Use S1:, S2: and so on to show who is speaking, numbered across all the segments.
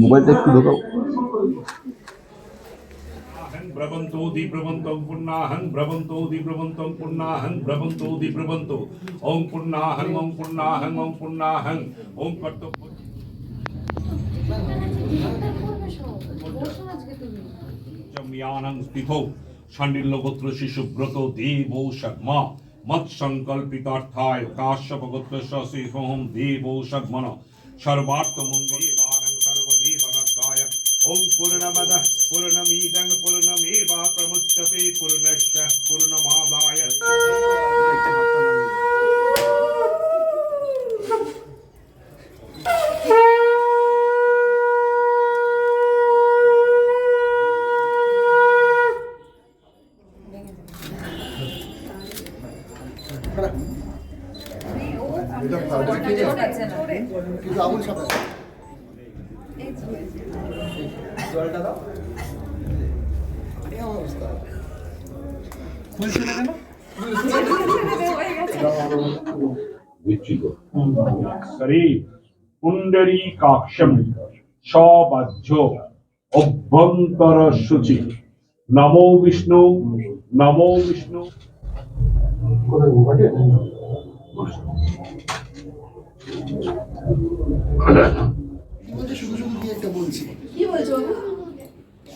S1: মোবাইলটা একটু ঢোকাও।
S2: ব্রবন্তো দি ব্রবন্তং শিশুব্রত দেব শর্মা। মৎসংকল্পিতার্থায় কাশ্যপগোত্র শশি হোম দেব শর্মণ। সর্বার্থ মঙ্গলে বাণং সর্বদেবনর্থায়। ওম পূর্ণমদ পূর্ণমিদং পূর্ণমেবা প্রমুচ্যতে পূর্ণস্য পূর্ণমাদায়।
S1: জলটা দাও। এই অবস্থা।
S2: সরি পুণ্ডরী কাক্ষম সবাহ্য অভ্যন্তর শুচি নমো বিষ্ণু নমো বিষ্ণু
S1: কোথায় ঘুমাটে বলছে শুধু শুধু কি একটা বলছি
S3: কি বলছো বাবু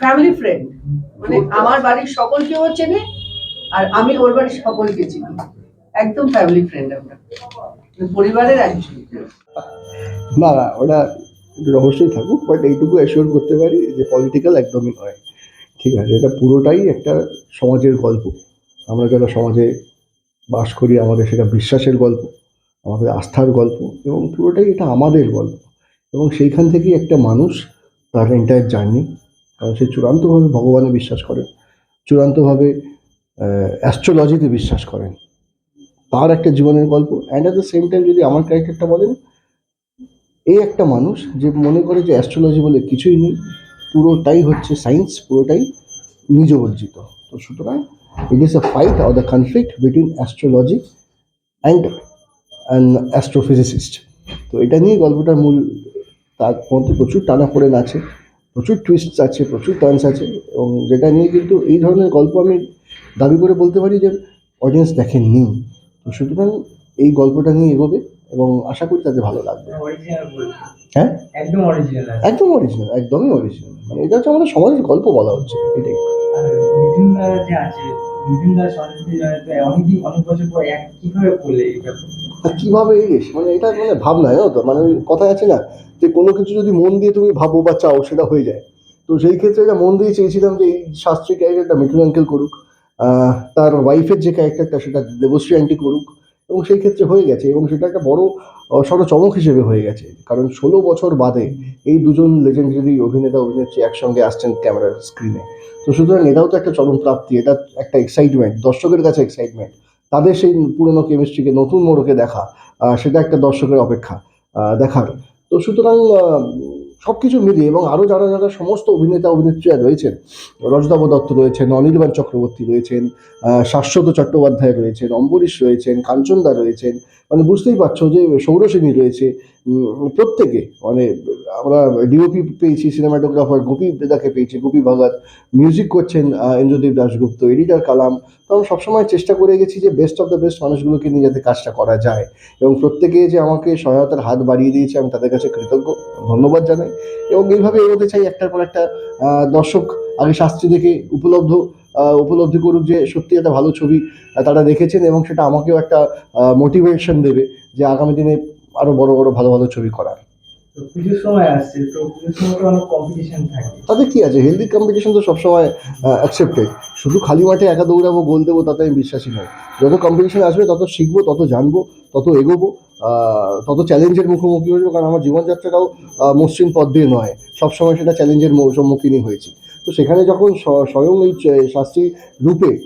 S3: ফ্যামিলি ফ্রেন্ড মানে আমার বাড়ির সকলকেও চেনে আর আমি ওর বাড়ির সকলকে চিনি। একদম ফ্যামিলি ফ্রেন্ড আমরা। পরিবারের একজন।
S1: না না ওটা একটু রহস্যই থাকুক বাট এইটুকু অ্যাসিওর করতে পারি যে পলিটিক্যাল একদমই নয়। ঠিক আছে এটা পুরোটাই একটা সমাজের গল্প। আমরা যারা সমাজে বাস করি আমাদের সেটা বিশ্বাসের গল্প আমাদের আস্থার গল্প এবং পুরোটাই এটা আমাদের গল্প। এবং সেইখান থেকেই একটা মানুষ তার এন্টায়ার জার্নি কারণ সে চূড়ান্তভাবে ভগবানে বিশ্বাস করেন, চূড়ান্তভাবে অ্যাস্ট্রোলজিতে বিশ্বাস করেন। তার একটা জীবনের গল্প and at the same time যদি আমার ক্যারেক্টারটা বলেন এই একটা মানুষ যে মনে করে যে অ্যাস্ট্রোলজি বলে কিছুই নেই, পুরোটাই হচ্ছে সায়েন্স পুরোটাই নিজ অর্জিত তো সুতরাং it is a fight or the conflict between astrology and and astrophysicist তো এটা নিয়ে গল্পটার মূল, তার মধ্যে প্রচুর টানা টানাপোড়েন আছে। প্রচুর টুইস্ট আছে প্রচুর টার্নস আছে এবং যেটা নিয়ে কিন্তু এই ধরনের গল্প আমি দাবি করে বলতে পারি যে অডিয়েন্স দেখেননি। তো সুতরাং এই গল্পটা নিয়ে এগোবে এবং আশা করি তাদের ভালো লাগবে। হ্যাঁ?
S4: একদম অরিজিনাল
S1: একদম অরিজিনাল একদমই অরিজিনাল মানে এটা হচ্ছে আমাদের সমাজের গল্প বলা হচ্ছে এটাই।
S4: অনেক বছর পর এক কীভাবে করলে
S1: কীভাবে এলিস মানে এটা মানে ভাবনা, জানো তো? মানে ওই কথা আছে না যে কোনো কিছু যদি মন দিয়ে তুমি ভাবো বা চাও, সেটা হয়ে যায়। তো সেই ক্ষেত্রে এটা মন দিয়ে চেয়েছিলাম যে এই শাস্ত্রী ক্যারেক্টারটা মিঠুন আঙ্কেল করুক তার ওয়াইফের যে ক্যারেক্টারটা সেটা দেবশ্রী আন্টি করুক, এবং সেই ক্ষেত্রে হয়ে গেছে। এবং সেটা একটা বড় সড় চমক হিসেবে হয়ে গেছে। কারণ ষোলো বছর বাদে এই দুজন লেজেন্ডারি অভিনেতা, অভিনেত্রী একসঙ্গে আসছেন ক্যামেরার স্ক্রিনে তো সুতরাং এটাও তো একটা চরম প্রাপ্তি, এটা একটা এক্সাইটমেন্ট দর্শকের কাছে এক্সাইটমেন্ট তাদের সেই পুরনো কেমিস্ট্রিকে নতুন মোড়কে দেখা সেটা একটা দর্শকের অপেক্ষা দেখার। তো সুতরাং সব কিছু মিলিয়ে এবং আরও যারা যারা সমস্ত অভিনেতা, অভিনেত্রীরা রয়েছেন রজদাব দত্ত রয়েছেন, অনির্বাণ চক্রবর্তী রয়েছেন শাশ্বত চট্টোপাধ্যায় রয়েছেন, অম্বরীশ রয়েছেন, কাঞ্চনদা রয়েছেন মানে বুঝতেই পারছ যে সৌরসেনী রয়েছে প্রত্যেকে মানে আমরা ডিওপি পেয়েছি সিনেমাটোগ্রাফার গোপী দাকে পেয়েছি, গোপী ভগত মিউজিক করছেন ইন্দ্রদীপ দাশগুপ্ত এডিটার কালাম, তো আমরা সবসময় চেষ্টা করে গেছি যে বেস্ট অফ দ্য বেস্ট মানুষগুলোকে নিয়ে যাতে কাজটা করা যায়, এবং প্রত্যেকে যে আমাকে সহায়তার হাত বাড়িয়ে দিয়েছে, আমি তাদের কাছে কৃতজ্ঞ, ধন্যবাদ জানাই। এবং এইভাবে এগোতে চাই একটার পর একটা দর্শক আগে শাস্ত্রী দেখে উপলব্ধ উপলব্ধি করুক যে সত্যি একটা ভালো ছবি তারা দেখেছেন এবং সেটা আমাকেও একটা মোটিভেশন দেবে যে আগামী দিনে আরও বড় বড় ভালো ভালো ছবি করার।
S4: থাকে।
S1: তাতে কি আছে? হেলদি কম্পিটিশন তো সবসময় অ্যাকসেপ্টেড শুধু খালি মাঠে একা দৌড়াবো গোল দেবো তাতে আমি বিশ্বাসী নই। যত কম্পিটিশন আসবে তত শিখব তত জানব তত এগোবো। তত চ্যালেঞ্জের মুখোমুখি হয়েছে, কারণ আমার জীবনযাত্রাটাও মসৃণ পথ দিয়ে নয়। সবসময় সেটা চ্যালেঞ্জের সম্মুখীনই হয়েছি। তো সেখানে যখন স্বয়ং এই শাস্তি রূপে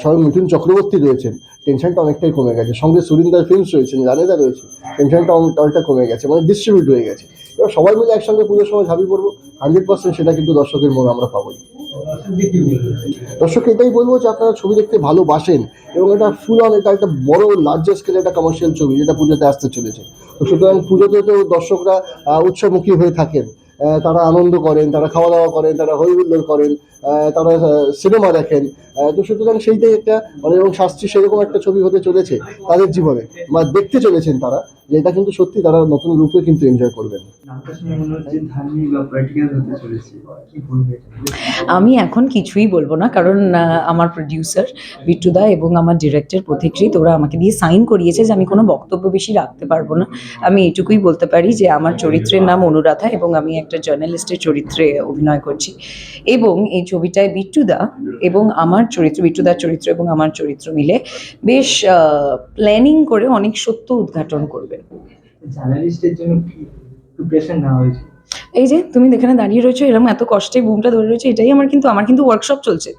S1: স্বয়ং মিঠুন চক্রবর্তী রয়েছেন টেনশনটা অনেকটাই কমে গেছে। সঙ্গে সুরিন্দার ফিল্মস রয়েছেন জানেদা রয়েছে টেনশনটা অনেক- অনেকটা কমে গেছে মানে ডিস্ট্রিবিউট হয়ে গেছে। সবাই মিলে একসঙ্গে পুজোর সময় ঝাঁপি পড়ব। হান্ড্রেড পার্সেন্ট সেটা কিন্তু দর্শকের মন আমরা পাবোই। দর্শককে এটাই বলব যে আপনারা ছবি দেখতে ভালোবাসেন এবং এটা ফুল অন এটা একটা বড় লার্জেস্ট স্কেলে একটা কমার্শিয়াল ছবি যেটা পুজোতে আসতে চলেছে। তো সুতরাং পুজোতে তো দর্শকরা উৎসমুখী হয়ে থাকেন। তারা আনন্দ করেন, তারা খাওয়া দাওয়া করেন, তারা হই হুল্লোড় করেন। তারা সিনেমা দেখেন। তো সুতরাং সেইটাই একটা মানে এবং শাস্ত্রী সেরকম একটা ছবি হতে চলেছে তাদের জীবনে বা দেখতে চলেছেন তারা, যে এটা কিন্তু সত্যি, তারা নতুন রূপে কিন্তু এনজয় করবেন।
S5: আমি এখন কিছুই বলব না, কারণ আমার প্রডিউসার বিট্টুদা এবং আমার ডিরেক্টর পথিকৃত ওরা আমাকে দিয়ে সাইন করিয়েছে যে আমি কোনো বক্তব্য বেশি রাখতে পারব না। আমি এটুকুই বলতে পারি যে আমার চরিত্রের নাম অনুরাধা এবং আমি একটা জার্নালিস্টের চরিত্রে অভিনয় করছি। এবং এই ছবিটায় বিট্টুদা এবং আমার চরিত্র বিট্টুদার চরিত্র এবং আমার চরিত্র মিলে বেশ প্ল্যানিং করে অনেক সত্য উদ্ঘাটন করবে।
S4: জার্নালিস্টের জন্য কি প্রিপারেশন নেওয়া হয়েছে?
S5: এই যে তুমি এখানে দাঁড়িয়ে রয়েছো এরকম এত কষ্টে বুমটা ধরে রয়েছে এটাই আমার কিন্তু আমার কিন্তু ওয়ার্কশপ চলছে।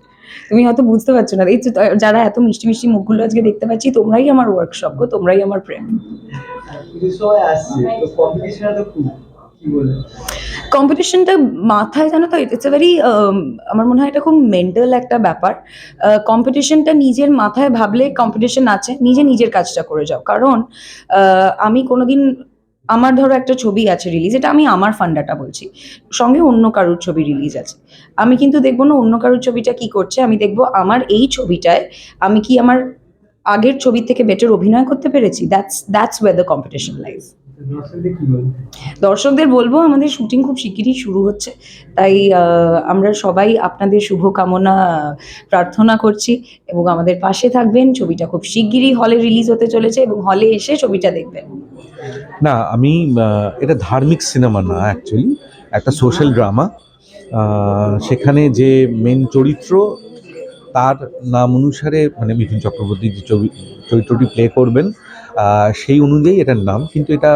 S5: তুমি হয়তো বুঝতে পারছ না এই যারা এত মিষ্টি মিষ্টি মুখগুলো আজকে দেখতে পাচ্ছি তোমরাই আমার ওয়ার্কশপ গো তোমরাই আমার প্রেম
S4: সময় আসছে তো
S5: কম্পিটিশনটা মাথায় জানো তো ইটস এ ভেরি আমার মনে হয় এটা খুব মেন্টাল একটা ব্যাপার। কম্পিটিশনটা নিজের মাথায় ভাবলে কম্পিটিশন আছে, নিজে নিজের কাজটা করে যাও। কারণ আমি কোনোদিন, আমার ধরো একটা ছবি আছে রিলিজ এটা আমি আমার ফান্ডাটা বলছি। সঙ্গে অন্য কারোর ছবি রিলিজ আছে। আমি কিন্তু দেখব না অন্য কারোর ছবিটা কি করছে, আমি দেখব আমার এই ছবিটায় আমি কি আমার আগের ছবির থেকে বেটার অভিনয় করতে পেরেছি? That's that's way the competition life
S4: দর্শকদের বলব
S5: আমাদের শুটিং খুব শিগগিরই শুরু হচ্ছে। তাই আমরা সবাই আপনাদের শুভকামনা প্রার্থনা করছি এবং আমাদের পাশে থাকবেন। ছবিটা খুব শিগগিরই হলে রিলিজ হতে চলেছে এবং হলে এসে ছবিটা দেখবেন।
S6: না আমি এটা ধার্মিক সিনেমা না অ্যাকচুয়ালি একটা সোশ্যাল ড্রামা সেখানে যে মেন চরিত্র তার নাম অনুসারে মানে মিঠুন চক্রবর্তী যে ছবি চরিত্রটি প্লে করবেন সেই অনুযায়ী এটার নাম, কিন্তু এটা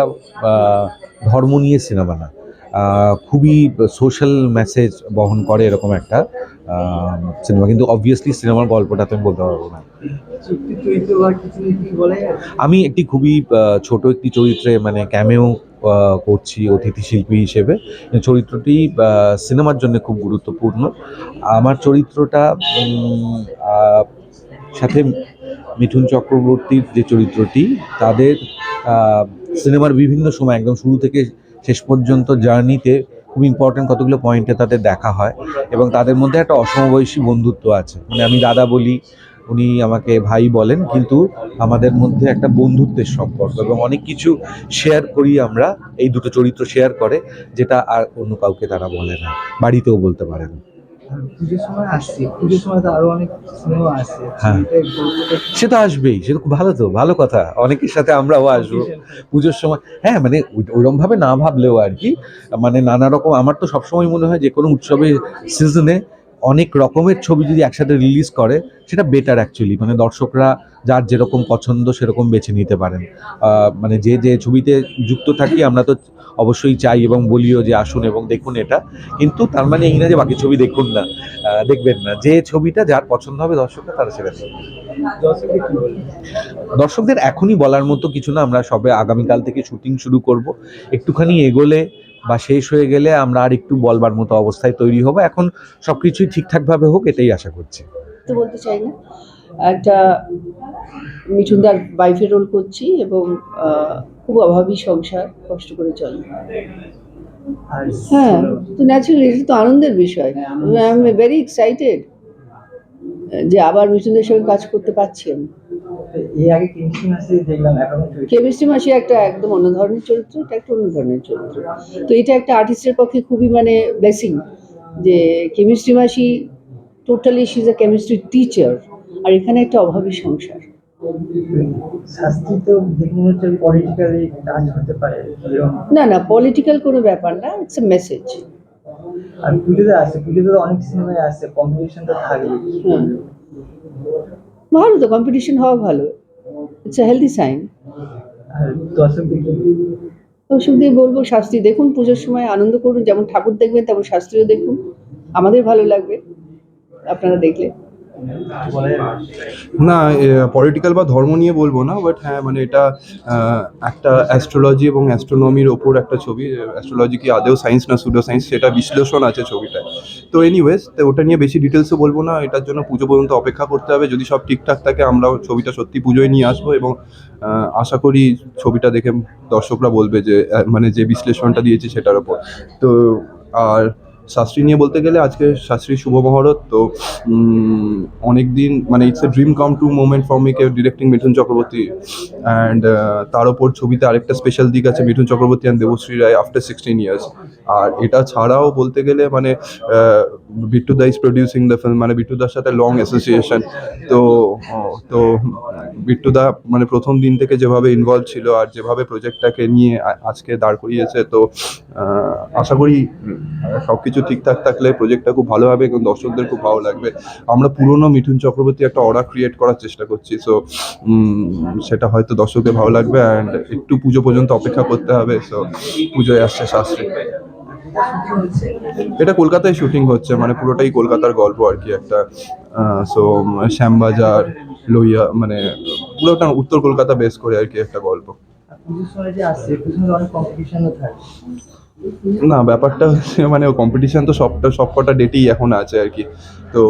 S6: ধর্ম নিয়ে সিনেমা না। খুবই সোশ্যাল মেসেজ বহন করে এরকম একটা সিনেমা। কিন্তু অবভিয়াসলি সিনেমার গল্পটা তো আমি বলতে পারব না। আমি একটি খুবই ছোট একটি চরিত্রে মানে ক্যামেও করছি অতিথি শিল্পী হিসেবে। চরিত্রটি সিনেমার জন্য খুব গুরুত্বপূর্ণ। আমার চরিত্রটা সাথে মিঠুন চক্রবর্তীর যে চরিত্রটি, তাদের সিনেমার বিভিন্ন সময় একদম শুরু থেকে শেষ পর্যন্ত জার্নিতে খুব ইম্পর্টেন্ট কতগুলো পয়েন্টে তাদের দেখা হয় এবং তাদের মধ্যে একটা অসমবয়সী বন্ধুত্ব আছে। মানে আমি দাদা বলি, উনি আমাকে ভাই বলেন, কিন্তু আমাদের মধ্যে একটা বন্ধুত্বের সম্পর্ক এবং অনেক কিছু শেয়ার করি আমরা, এই দুটো চরিত্র শেয়ার করে, যেটা আর অন্য কাউকে তারা বলে না, বাড়িতেও বলতে পারে না।
S4: পুজোর সময় আসছে। পুজোর সময় তো আরও অনেক সিনেমা আসছে
S6: হ্যাঁ। সে তো আসবেই সে তো খুব ভালো তো ভালো কথা। অনেকের সাথে আমরাও আসব পুজোর সময়। হ্যাঁ মানে ওরকম ভাবে না ভাবলেও আর কি মানে নানা রকম আমার তো সবসময় মনে হয় যে কোনো উৎসবের সিজনে অনেক রকমের ছবি যদি একসাথে রিলিজ করে সেটা বেটার অ্যাকচুয়ালি মানে দর্শকরা যার যেরকম পছন্দ সেরকম বেছে নিতে পারেন। মানে যে যে ছবিতে যুক্ত থাকি আমরা তো অবশ্যই চাই এবং বলিও যে আসুন এবং দেখুন এটা। কিন্তু তার মানে এই না যে বাকি ছবি দেখুন না দেখবেন না। যে ছবিটা যার পছন্দ হবে দর্শকরা তারা সেটা দেখবে
S4: দর্শকদের
S6: এখনই বলার মতো কিছু না আমরা সবে আগামীকাল থেকে শুটিং শুরু করব। একটুখানি এগোলে বা শেষ হয়ে গেলে আমরা আর একটু বলবার মতো অবস্থায় তৈরি হব। এখন সব কিছুই ঠিকঠাকভাবে হোক এটাই আশা করছি।
S7: তো বলতে চাই না একটা মিঠুনদার ওয়াইফের রোল করছি এবং খুব অভাবী সংসার কষ্ট করে চলে।
S4: আর
S7: হ্যাঁ তো ন্যাচারালি এটা তো আনন্দের বিষয়। আই এম ভেরি এক্সাইটেড যে আবার মিঠুনদের সঙ্গে কাজ করতে পারছি আমি।
S4: কেমিস্ট্রি মাসে
S7: একটা একদম অন্য ধরনের চরিত্র এটা একটা অন্য ধরনের চরিত্র। তো এটা একটা আর্টিস্টের পক্ষে খুবই মানে ব্লেসিং যে কেমিস্ট্রি মাসি totally she is a chemistry teacher আর এখানে একটা অভাবী সংসার।
S4: শাস্তি তো হচ্ছে পলিটিক্যালি কাজ হতে পারে।
S7: না না পলিটিক্যাল কোনো ব্যাপার না ইটস এ মেসেজ
S4: আর পুজোতে আসছে পুজোতে অনেক সিনেমায় আসছে কম্পিটিশন তো থাকবে
S7: হুম। ভালো তো কম্পিটিশন হওয়া ভালো। ইটস এ হেলদি সাইন দর্শক দিয়ে বলব শাস্তি দেখুন পুজোর সময় আনন্দ করুন যেমন ঠাকুর দেখবেন তেমন শাস্ত্রীও দেখুন। আমাদের ভালো লাগবে আপনারা দেখলে।
S8: না পলিটিক্যাল বা ধর্ম নিয়ে বলব না বাট হ্যাঁ মানে এটা একটা অ্যাস্ট্রোলজি এবং অ্যাস্ট্রোনমির ওপর একটা ছবি অ্যাস্ট্রোলজি কি আদেও সায়েন্স না সুডো সায়েন্স সেটা বিশ্লেষণ আছে ছবিটায়। তো এনিওয়েজ তো ওটা নিয়ে বেশি ডিটেলসও বলব না, এটার জন্য পুজো পর্যন্ত অপেক্ষা করতে হবে, যদি সব ঠিকঠাক থাকে আমরা ছবিটা সত্যি পুজোয় নিয়ে আসব এবং আশা করি ছবিটা দেখে দর্শকরা বলবে যে মানে যে বিশ্লেষণটা দিয়েছে সেটার ওপর। তো, আর শাস্ত্রী নিয়ে বলতে গেলে আজকে শাস্ত্রী শুভ মহরত, তো অনেক দিন মানে it's a dream come true moment for me K directing Mithun Chakraborty and তার ওপর ছবিতে আরেকটা স্পেশাল দিক আছে Mithun Chakraborty and Debashree Roy after sixteen years আর এটা ছাড়াও বলতে গেলে মানে Bittu da is producing the film মানে বিট্টুদার সাথে লং অ্যাসোসিয়েশন তো তো, বিট্টু দা মানে প্রথম দিন থেকে যেভাবে ইনভলভ ছিল আর যেভাবে প্রজেক্টটাকে নিয়ে আজকে দাঁড় করিয়েছে, তো আশা করি সব কিছু ঠিকঠাক থাকলে প্রজেক্টটা খুব ভালো হবে এবং দর্শকদের খুব ভালো লাগবে। আমরা পুরনো মিঠুন চক্রবর্তী একটা অর্ডার ক্রিয়েট করার চেষ্টা করছি সো সেটা হয়তো দর্শকদের ভালো লাগবে অ্যান্ড একটু পুজো পর্যন্ত অপেক্ষা করতে হবে সো পুজোয় আসছে শাস্ত্রী এটা কলকাতায় শুটিং হচ্ছে মানে পুরোটাই কলকাতার গল্প আর কি একটা সো শ্যামবাজার লইয়া মানে পুরোটা উত্তর কলকাতা বেস করে আর কি একটা গল্প। না, ব্যাপারটা হচ্ছে মানে কম্পিটিশান তো সবটা সব কটা ডেটেই এখন আছে আর কি। তো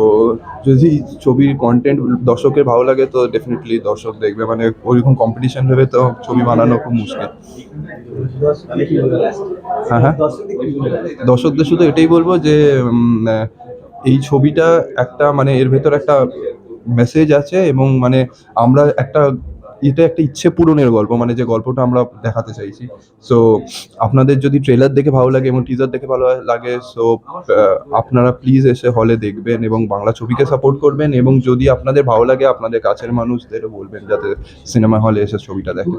S8: যদি ছবির কন্টেন্ট দর্শকের ভালো লাগে, তো ডেফিনেটলি দর্শক দেখবে। মানে ওইরকম কম্পিটিশান ভেবে তো ছবি বানানো খুব মুশকিল। হ্যাঁ হ্যাঁ।
S4: দর্শকদের
S8: শুধু এটাই বলব যে এই ছবিটা একটা মানে এর ভেতর একটা মেসেজ আছে এবং মানে আমরা একটা এটা একটা ইচ্ছে পূরণের গল্প মানে যে গল্পটা আমরা দেখাতে চাইছি। সো আপনাদের যদি ট্রেলার দেখে ভালো লাগে এবং টিজার দেখে ভালো লাগে সো আপনারা প্লিজ এসে হলে দেখবেন এবং বাংলা ছবিকে সাপোর্ট করবেন এবং যদি আপনাদের ভালো লাগে, আপনাদের কাছের মানুষদেরও বলবেন যাতে সিনেমা হলে এসে ছবিটা দেখে।